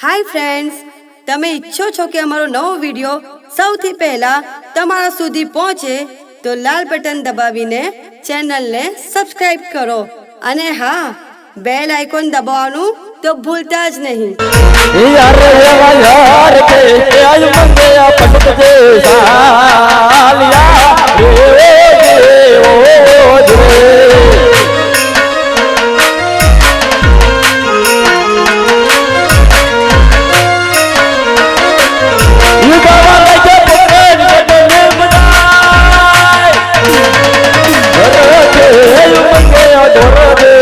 Hi friends તમે ઈચ્છો છો કે અમારો નવો વીડિયો સૌથી પહેલા તમારા સુધી પહોંચે, તો લાલ બટન દબાવીને ચેનલને સબસ્ક્રાઇબ કરો. અને હા બેલ આઇકોન દબાવવાનું તો ભૂલતા જ નહીં. यार મંગે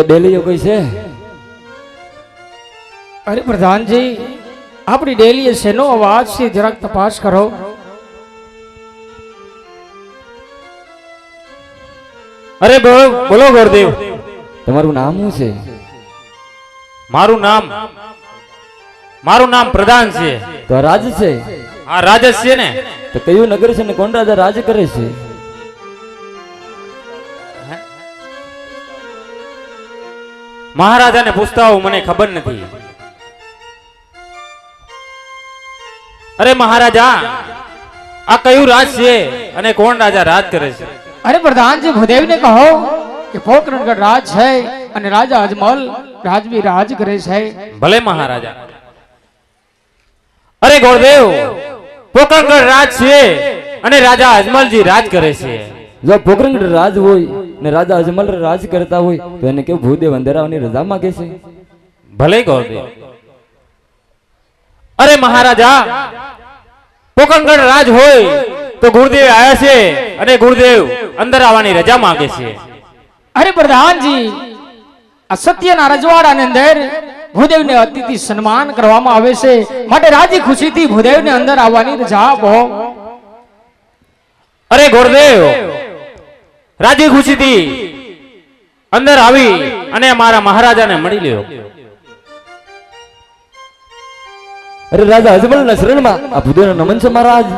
એ ડેલીઓ કઈ છે? અરે પ્રધાનજી આપણી ડેલી શેનો અવાજ છે? જરાક તપાસ કરો. અરે બોલો બોલો ગુરુદેવ. તમારું નામ શું છે? મારું નામ મારું નામ પ્રધાન છે. તો રાજ છે? આ રાજ છે ને? તો કયું નગર છે ને કોણ રાજા રાજ કરે છે? મહારાજાને પૂછતા હોઉં મને ખબર નથી. અરે મહારાજા આ કયું રાજ છે અને કોણ રાજા રાજ કરે છે? અરે પ્રધાનજી ભૂદેવને કહો કે પોકરણગઢ રાજ છે અને રાજા અજમલ રાજવી રાજ કરે છે. ભલે મહારાજા. અરે ગોળદેવ પોકરણગઢ રાજ છે અને રાજા અજમલજી રાજ કરે છે. જો પોકરંગ રાજ હોય ને રાજા અજમલ રાજ કરતા હોય તો એને કેવું ભૂદેવ અંધેરાવાની રજા માંગે છે. ભલે કહો અરે મહારાજા પોકણગઢ રાજ હોય તો ગુરુદેવ આવ્યા છે અને ગુરુદેવ અંદર આવવાની રજા માંગે છે. અરે પ્રધાનજી અસત્યના રજવાડાની અંદર ભૂદેવને અતિથિ સન્માન કરવામાં આવે છે. માટે રાજી ખુશીથી ભૂદેવને અંદર આવવાની રજા આપો. અરે ગુરુદેવ રાજી ખુશીથી અંદર આવી અને મારા મહારાજાને મળી લ્યો. અરે રાજા અજમલ ના શરણમાં આ ભૂદેવ નમન છે મહારાજ.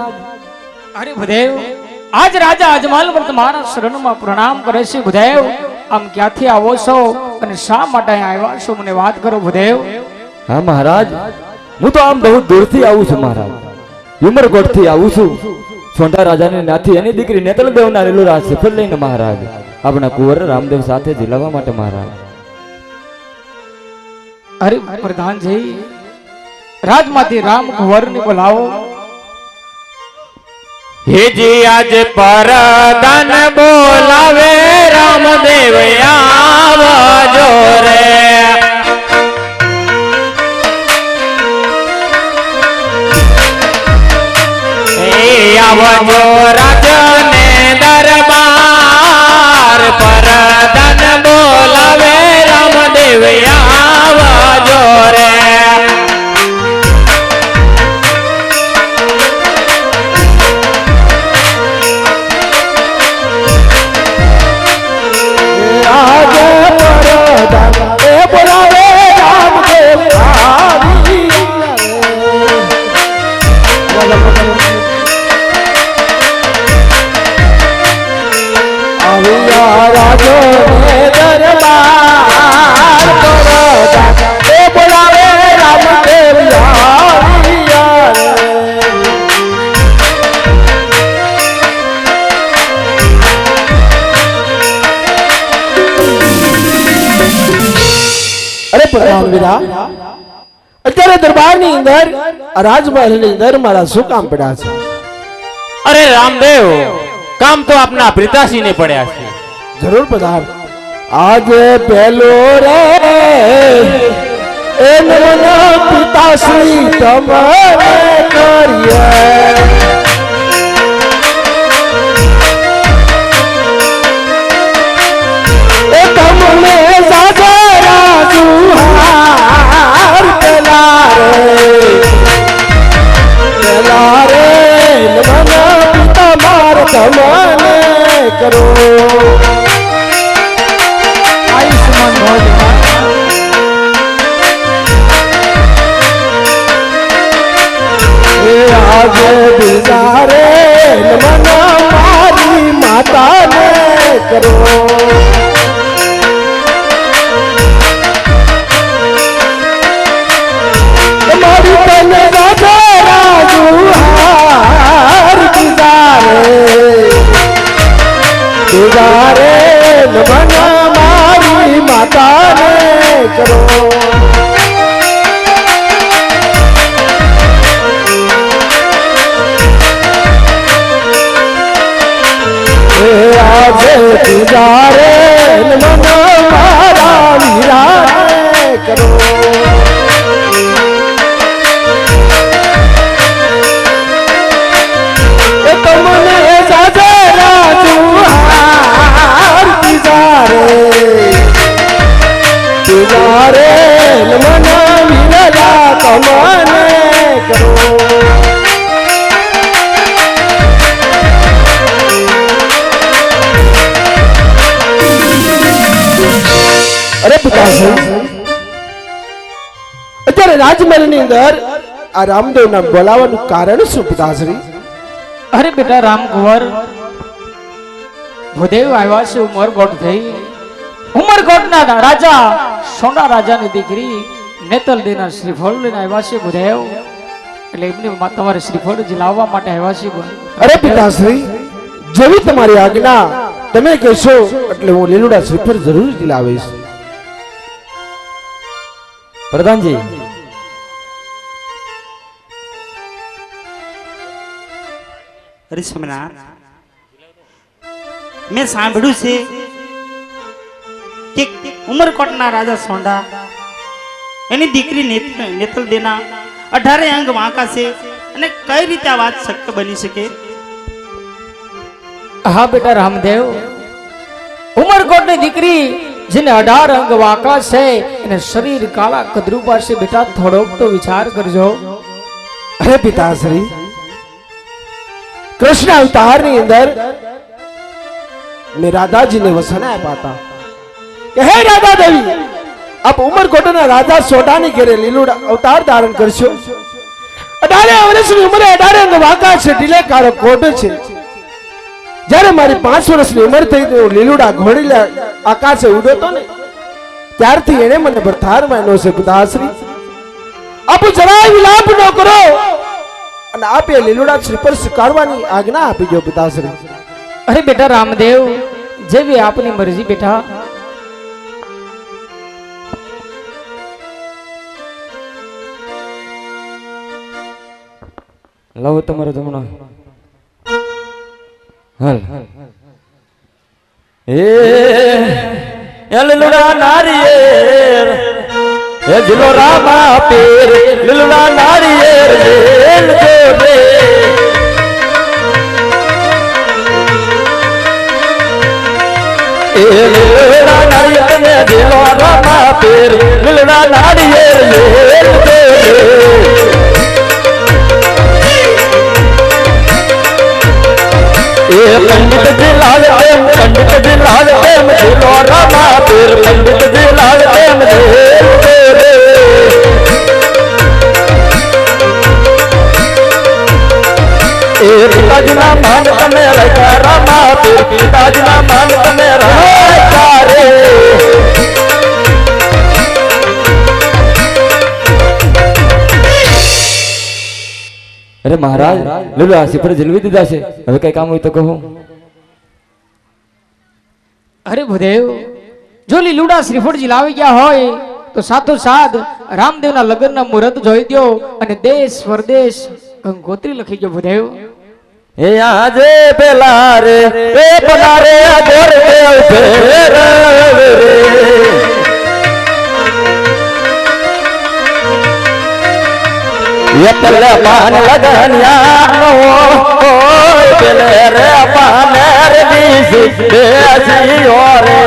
અરે ભૂદેવ આજ રાજા અજમલ પર તમારા શરણમાં પ્રણામ કરે છે ભૂદેવ. આમ ક્યાંથી આવો છો અને શા માટે આવ્યા છો? મને વાત કરો ભૂદેવ. હા મહારાજ હું તો આમ બહુ દૂરથી આવું છું મહારાજ. ઉમરકોટથી આવું છું. સોંઢા રાજાની નાથી એની દીકરી નેતલ દેવના રેલું સફળ લઈને મહારાજ. આપણા કુંવર રામદેવ સાથે જીલાવા માટે મહારાજ. અરે પ્રધાનજી રાજમાંથી રામ કુંવરને બોલાવો. હેજી આજ પરદાન બોલાવે રામદેવ આવજો રે. એ આવજો રાજમહેલની અંદર મારા શું કામ પડ્યા છે? અરે રામદેવ કામ તો આપના પિતાશ્રીને પડ્યા છે. જરૂર પધાર. આજે પહેલો રે એ નમન પિતાશ્રી તમારે કરીએ. એ તમને કરો. આયુષ્માન ભોજમાં આજે બિચારે મના મારી માતાને કરો. અત્યારે રાજમહેલની અંદર આ રામદેવના બોલાવાનું કારણ શું પિતાશ્રી? અરે બેટા રામ કુંવર. ભૂદેવ આવ્યા છે ઉમરકોટ થઈ. ઉમરકોટના રાજા સોના રાજાની દીકરી નેતલ દેના શ્રીફળ લઈને આવ્યા છે ભૂદેવ. એટલે એમની તમારે શ્રીફળ જ લાવવા માટે આવ્યા છે અરે પિતાશ્રી જેવી તમારી આજ્ઞા તમે કહેશો એટલે હું લીલુડા શ્રીફળ જરૂર જ લાવીશ. પ્રધાનજી. અરે સોમનાથ મેં સાંભળ્યું છે કે ઉમરકોટના રાજા સોંડા એની દીકરી નેત- નેતલ દેના અઢારે અંગ વાંકા છે અને કઈ રીતે આ વાત શક્ય બની શકે? હા બેટા રામદેવ ઉમરકોટની દીકરી જેને અઢાર અંગ વાંકા છે, એને શરીર કાળા કદરૂ પાસે બેટા થોડોક તો વિચાર કરજો. અરે પિતાશ્રી, કૃષ્ણ અવતારની અંદર મેં રાધાજીને વસન આપ્યા હતા. હે રાધા દેવી આપ ઉમરકોટના રાજા સોડાની ઘેરે લીલું અવતાર ધારણ કરશો. અઢારે વર્ષની ઉંમરે અઢારે અંગ વાંકા છે, ઢીલે કાળો કોટ છે. જ્યારે મારી પાંચ વર્ષની ઉંમર થઈ તો હું લીલુડા ઘોડી આકાશે ઉડ્યો ને ત્યારથી એને મને ભરથાર માન્યો છે પિતાશ્રી આપ જરાય વિલાપ ન કરો. અને આપે લીલુડા શ્રીફળ સ્વીકારવાની આજ્ઞા આપી દો પિતાશ્રી અરે બેટા રામદેવ જેવી આપની મરજી બેટા. લવ તમારો જમણો હાલ. એ એલલુડા નારિયેર એ જિલો રામા પીર, લીલુડા નારિયેર જેલ જો રે. લીલુડા નારિયેર ને જિલો રામા પીર, લીલુડા નારિયેર જેલ જો રે. એ પંડિત દિલાલ એમ પંડિત દિલાલ એમ દિલો રામા પીર પંડિત દિલાલ એમ એ પિતાજીના માન તમે રામા પીર પિતાજીના માન તમે અરે મહારાજ લેલો આ સિફર જલવી દીધા છે. હવે કઈ કામ હોય તો કહો. અરે ભૂદેવ જો લીલુડા શ્રીફળજી લાવી ગયા હોય તો સાથો સાથ રામદેવના લગ્નના મુહૂર્ત જોઈ દ્યો અને દેશ પરદેશ ગંગોત્રી લખી ગયો ભૂદેવ. એ આજે પેલા રે એ પેલા રે. પેલે પાન લગનિયા પેલે રે પાન રે બેસી ઓરે.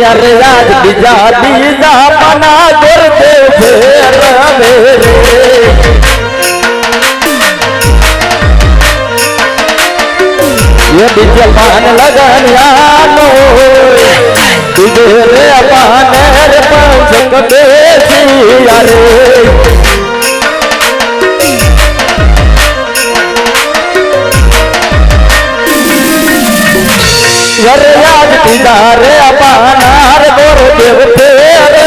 યાર યાદ બીજા બીજા પના કરતે ફેર રે. એ બીજે પાન લગણિયાનો બીજે રે પાને રે પાંચ કદેશી રે. વરરાજ પિતા રે અપાનાર ગોર દેવ તે રે.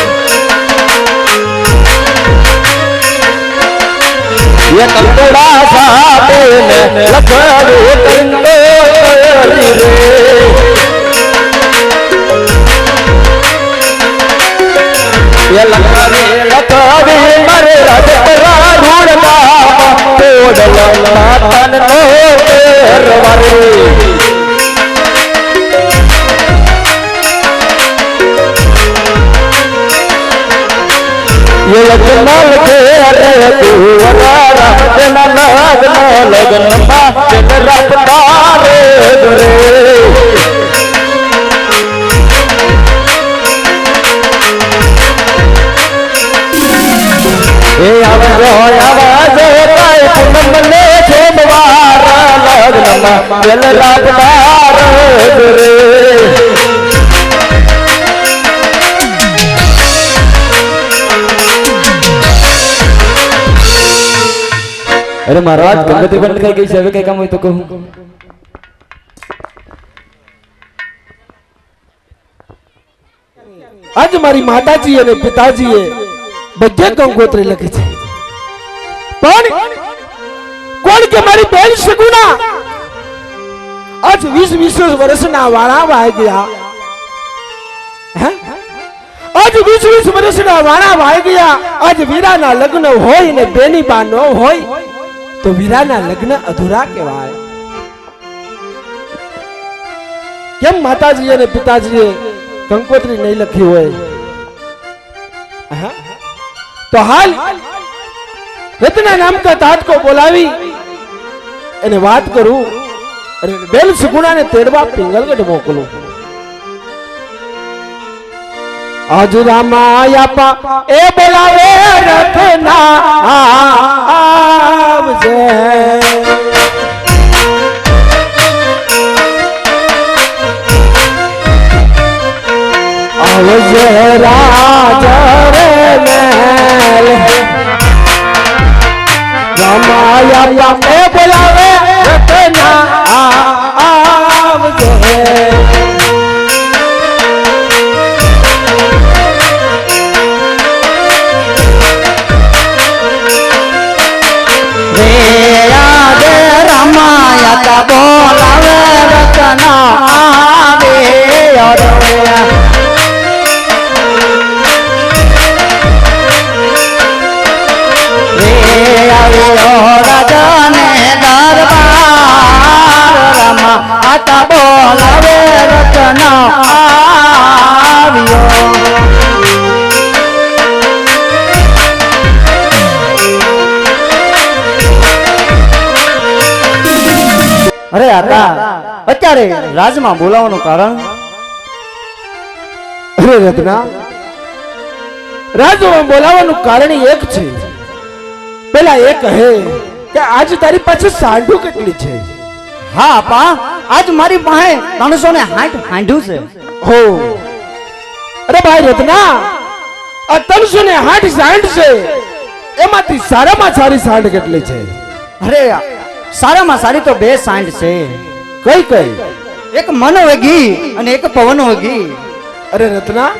એ કંકોડા સાતે લખવી કંકોત્રી રે. એ લખવી લખવી મારે રાજપરા ઢૂંઢતા તોડલ માતન નો પેરવારી લગ્ન કે અરે તું તેના લગ્ન લગ્નમાં તેન રાખતા રે રે એ આવજો આવજો કાય પૂનમ ને છે બવાર લગ્નમાં વેલ રાખનાર રે અરે મહારાજ ગંગોત્રી બંધ થઈ ગઈ છે હવે કઈ કામ હોય તો કહું. આજ મારી માતાજી અને પિતાજીએ બધે ગંગોત્રી લખી છે. પણ કોણ કે મારી બેન સગુણા આજ વીસ વીસ વર્ષના વાળા વાગ્યા? આજ વીસ વીસ વર્ષના વાળા વાગ્યા. ગયા આજ વીરાના લગ્ન હોય ને બેની બા ન હોય. તો વીરાના લગ્ન અધૂરા કહેવાય. કેમ માતાજી અને પિતાજીએ કંકોત્રી નહીં લખી હોય? તો હાલ રત્ના નામ કા તાતકો બોલાવી એને વાત કરું અને બેલ સુગુણાને તેડવા પિંગલગઢ મોકલું. આજ માયાપા એ બોલાવે રથના આવજે. આવજે રાજા રે મેલ. રમાયા એ બોલાવે રતના રે યાદ રમાયા બોલાવે રતના આવે રે અરે આકા અત્યારે રાજમાં બોલાવવાનું કારણ? અરે રત્ના રાજમાં બોલાવવાનું કારણ એક છે. પેલા એ કહે કે આજ તારી પાસે સાંઢું કેટલી છે? હા પા આજ મારી પાસે ત્રણસો ને હાઠ હાંડ્યું છે. હો. અરે ભાઈ રત્ના આ ત્રણસો ને હાઠ સાંઢ છે. એમાંથી સારામાં સારી સાંઢ કેટલી છે? અરે સારામાં સારી તો બે સાંડ છે. કઈ કઈ? એક મનોવેગી અને એક પવનવેગી અરે રત્ના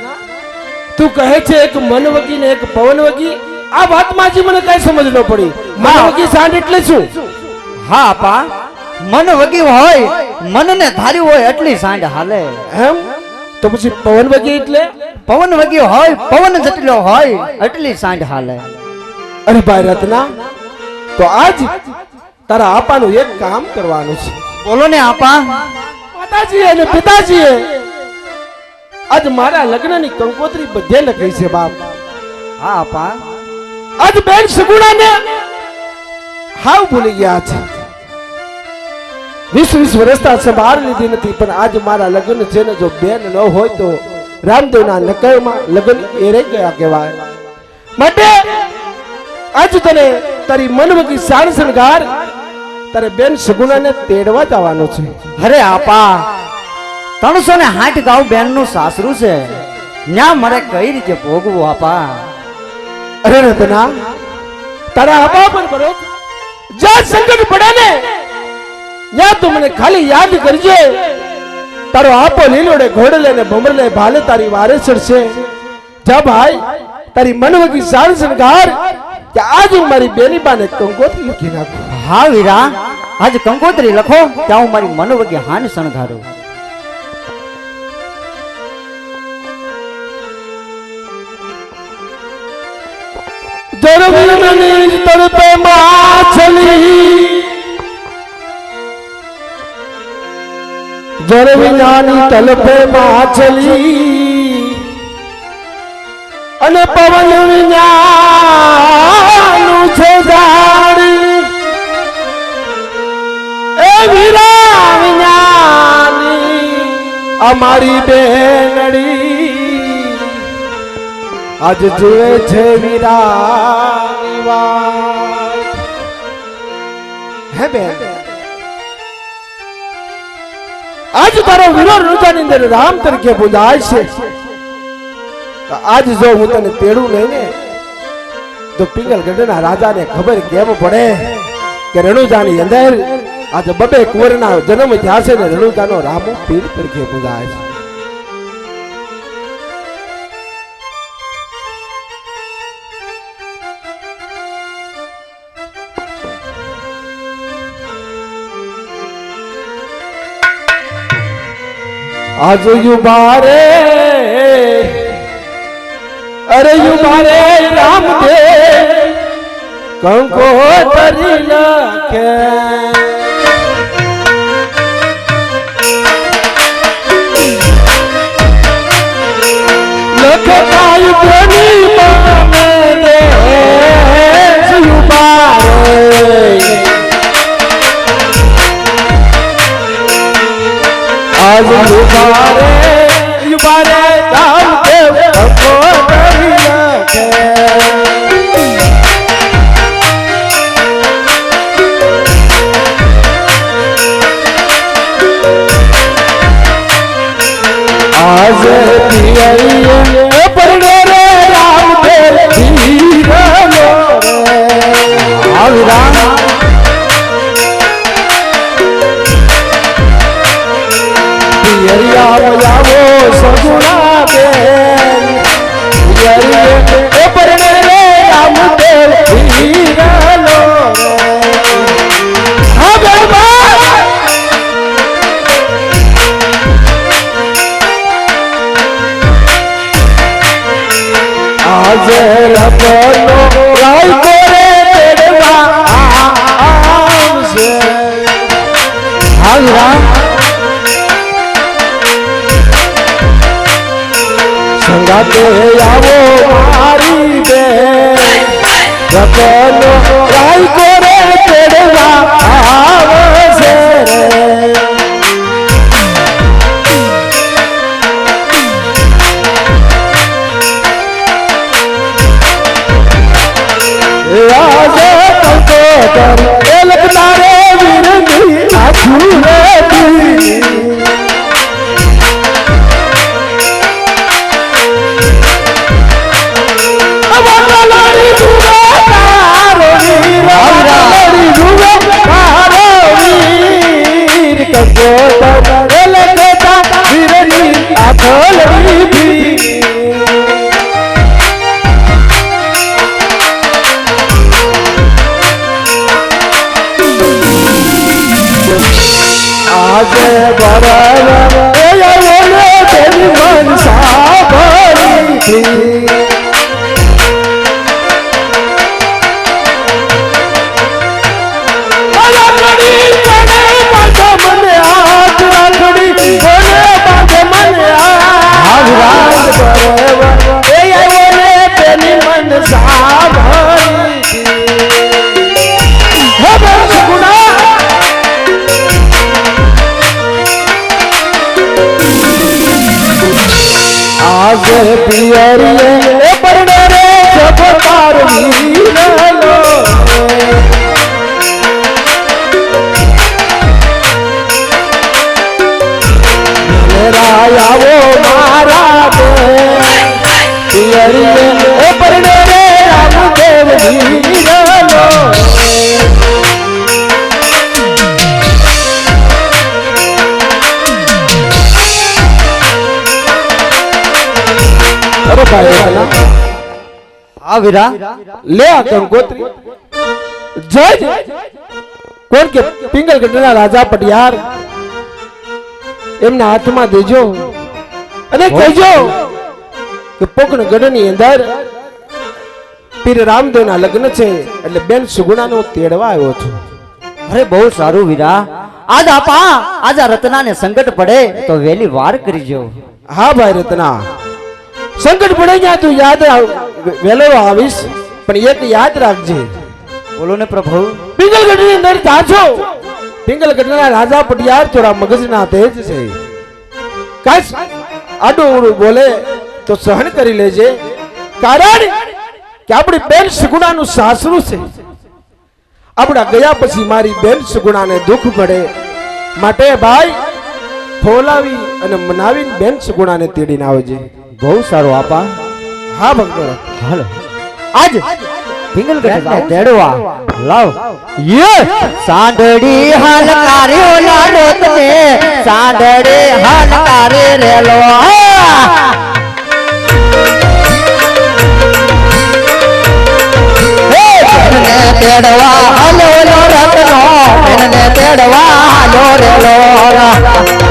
તું કહે છે એક મનવગી ને એક પવનવગી આ વાતમાં હજી મને કઈ સમજ ન પડી. મનવગી સાંઠ એટલે શું? હા આપા. મનવગી હોય મનને ધાર્યું હોય એટલી સાંડ હાલે. એમ? તો પછી પવનવગી એટલે? પવનવેગી હોય પવન જેટલો હોય એટલી સાંડ હાલે. અરે ભાઈ રત્ના તો આજ તારા આપાનું એક કામ કરવાનું છે. બોલો ને આપા. માતાજી અને પિતાજીએ આજ મારા લગ્નની કંકોત્રી બધે લખી છે બાપ. હા આપા. આજ બેન સગુણાને હાવ ભૂલી ગયા છે. વીસ વીસ વર્ષતા સંભાળ લીધી નથી પણ આજ મારા લગ્ન છે ને જો બેન ન હોય તો રામદેવના નકરમાં લગ્ન એ રહી ગયા કહેવાય. માટે આજ તને તારી મનમગી સાણ શણગાર તારે બેન સગુણાને તેડવા જવાનું છે. અરે આપા ત્રણસો ને હાઠ ગાઉ બેનનું સાસરું છે. ન્યા મારે કઈ રીતે ભોગવું આપા? અરે રતના તારા આપા પર કરો જ્યાં સંકટ પડે ને ત્યાં તું મને ખાલી યાદ કરજે. તારો આપો લીલોડે ઘોડલે ને ભમરલે ભાલે તારી વારે ચડશે. જા ભાઈ તારી મનવગી સાર શણગાર કે આજ હું મારી બેની બાને કંકોત મૂકી નાખું. હા વીરા આજ કંકોત્રી લખો, ત્યાં હું મારી મન વગે હાન શણગારું. જરવીરની તડપે માછલી. જરવીનાની માછલી. અને પવન વિજ્ઞાન છે જાણી અમારી બેનડી આજ જુએ છે વીરાની હે બેન, આજ તારો વીરો રોજાની અંદર રામ તરીકે પૂજાય છે. આજ જો હું તને તેડું નહીં ને, તો પિંગલગઢના રાજાને ખબર કેમ પડે કે રણુજાની અંદર આજે બબે કુંવરના જન્મ થયા છે ને રણુજાનો રામો પીર તરીકે પૂજાય છે. આજ યુબારે અરે યુબારે રામદેવ કંકો તરી લખે. લખતાય બેની સંગાતે આવો મારી બે રબનો રાય yeah, yeah. આ વીરા. લે આ કંકોત્રી જય જય. કોણ કે? પિંગલગઢના રાજા પટિયાર. એમના હાથમાં દેજો. અને કહેજો કે પોકણ ગઢની અંદર પીર રામદેવના લગ્ન છે. એટલે બેન સુગુણાનો તેડવા આવ્યો છું. અરે બહુ સારું વીરા. આજ આપા આજ આ રત્નાને સંકટ પડે તો વેલી વાર કરજો હા ભાઈ રત્ના. સંકટ પડે ત્યાં તું યાદ આવ- વહેલો આવીશ પણ એક યાદ રાખજે. બોલો ને પ્રભુ. પિંગલગઢની અંદર જાજો. પિંગલગઢના રાજા પટિયાર થોડા મગજના તેજ છે. કાશ આડું ઉડું બોલે તો સહન કરી લેજે. કારણ કે આપણી બેન સુગુણાનું સાસરું છે. આપણા ગયા પછી મારી બેન સુગુણાને દુઃખ પડે. માટે ભાઈ ફોલાવી અને મનાવીને બેન સુગુણાને તેડીને આવજે. બહુ સારું આપા. હા ભક્તો. હાલો. આજ પિંગલગઢને તેડવા લાવ. યે! સાંડડી હાલકાર્યો લાડો તને સાંડડી હાલકારે રેલો. તેડવા હાલો રતનો બેનને તેડવા હાલો રેલો.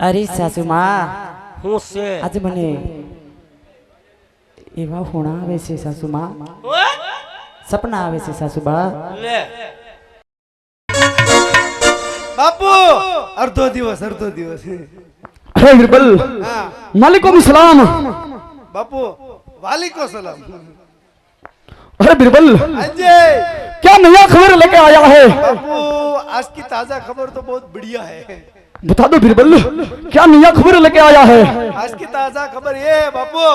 અરે સાસુમાં હું છે આજે મને એવા હોણા આવે છે સાસુમાં સપના આવે છે સાસુબા બાપુ અડધો દિવસ અડધો દિવસ अरे बिरबल मालिकुम सलाम बापू वालेकुम सलाम अरे बिरबल अजय क्या नया खबर लेके आया है बापू आज की ताज़ा खबर तो बहुत बढ़िया है। बता दो बिरबल क्या नया खबर लेके आया है? आज की ताज़ा खबर ये है बापू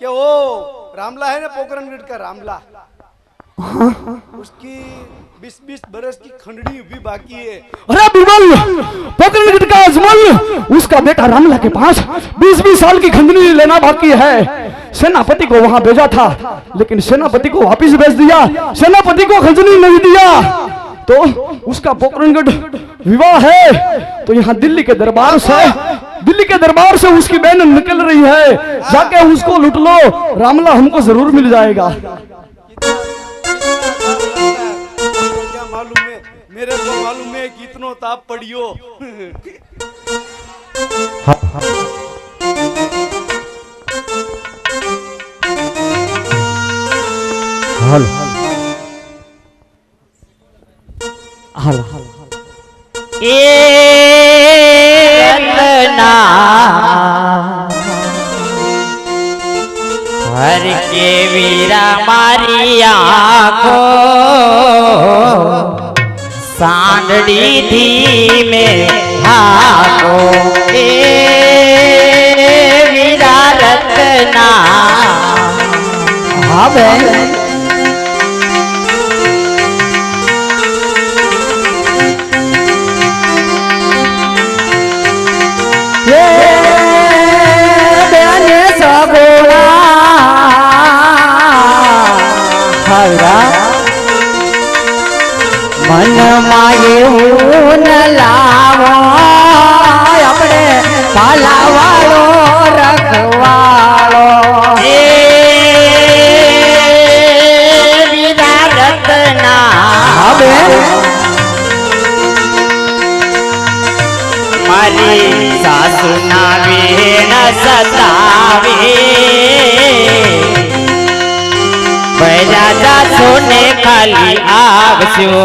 कि वो रामला है ना पोखरणगढ़ का रामला। उसकी बीस बीस बरस की खंडनी भी बाकी है। अरे बिरबल पोकरणगढ़ का अजमल उसका बेटा रामला के पास बीस बीस साल की खंडनी लेना बाकी है। सेनापति को वहाँ भेजा था लेकिन सेनापति को वापस भेज दिया। सेनापति को खंडनी नहीं दिया। तो उसका पोकरणगढ़ विवाह है। तो यहाँ दिल्ली के दरबार से दिल्ली के दरबार से उसकी बहन निकल रही है। जाके उसको लुट लो। रामला हमको ज़रूर मिल जाएगा। मालूम है? मेरे को मालूम है कि इतनो ताप पड़ियो। હાલો હાલો. એ હર કે વીરા મારી આખો સાંડડી ધીમે હાકો એ વીરા રત્ના. હા બેને. મનમાં એવું ન લાવો આપણે ભલાવાળો રખવાળો. એ વિદા રત્ના મારી સાસુ ના વેણ સતાવે સોને ખાલી આવશો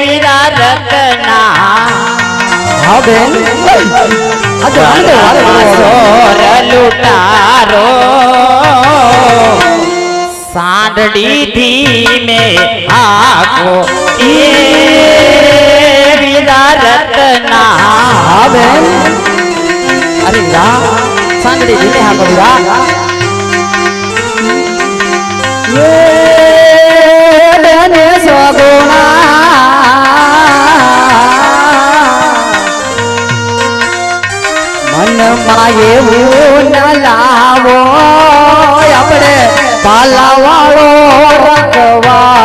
વીરા રત્ના હવે સોર લૂટારો સાંડડી ધીમે આકો એ વીરા રત્ના હવે અરે રા સાંડડી ધીમે મનમાં એવું ન લાવો આપણે પાલાવાળો રખવા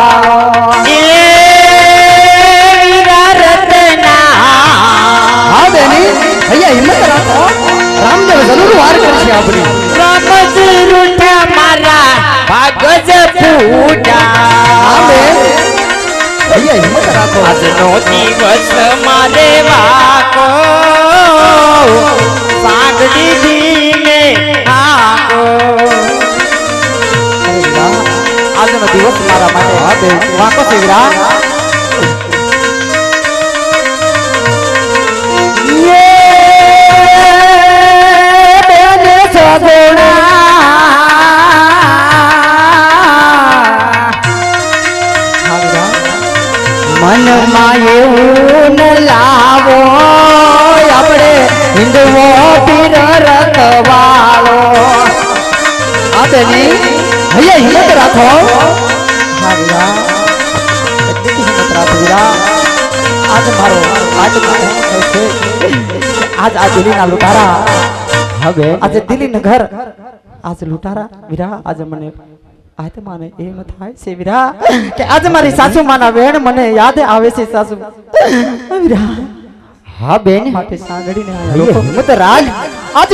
હિંમત રાખો રામદેવ જરૂર વાર કરશે આપણી રામદેવ રૂઠા મારા ભાગજ ફૂટા. આજનો દિવસ મારે વાકો સાગડી દીને આકો અરે વાહ, આજનો દિવસ મારા માટે વાકો છે મનમાં એવું ન લાવો. આપણે હિન્દુઓ પીર રતવાળો. આપેલી હૈયા, હિંમત રાખો. આજ મારો, આજ આજ આ દિલ્હીના લૂંટારા. હવે આજે દિલ્હીનું ઘર, આજ લુટારા. વિરા, આજે મને આજે મને એમ થાય છે વિરા કે આજે મારી સાસુ માના વેણ મને યાદ આવે છે સાસુ. વિરા હા બેન. માટે સાંગડીને હિંમત રાજ. આજ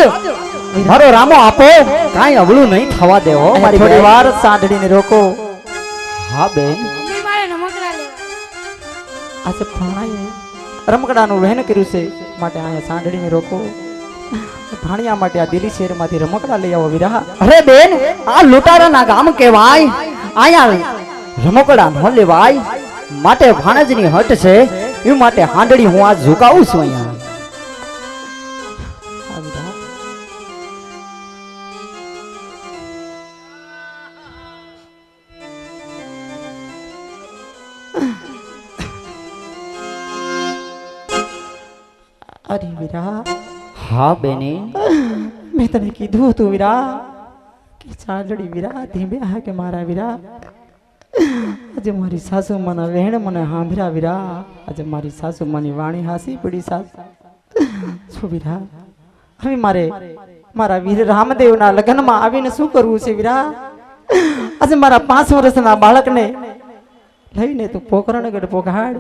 મારો રામો આપો. કાંઈ અવળું નહીં થવા દેવો મારી થોડી વાર સાંદડીને રોકો. હા બેન. આજે ભાણાએ રમકડાનું વહેન કર્યું છે માટે અહીંયા સાંદડીને રોકો. ભાણિયા માટે આ દિલ્હી શહેરમાંથી રમકડા લઈ આવો વિરાહ. અરે બેન આ લૂંટારાના ગામ કહેવાય. અહીંયા રમકડા ન લેવાય. માટે ભાણજની હટ છે. એ માટે હાંડડી હું આ ઝુકાવું છું અહીંયા. અરે વીરા હા, બેની. મેં તને કીધું હતું વીરા કે ચાંદડી વીરા ધીમે હા કે મારા વીરા આજે મારી સાસુ મને વહેણ મને સાંભળ્યા વીરા આજે મારી સાસુ મની વાણી હાસી પડી સાસુ. શું વીરા હવે મારે મારા વીર રામદેવના લગ્નમાં આવીને શું કરવું છે વીરા આજે મારા પાંચ વર્ષના બાળકને લઈને તું પોકરણગઢ પોકાડ.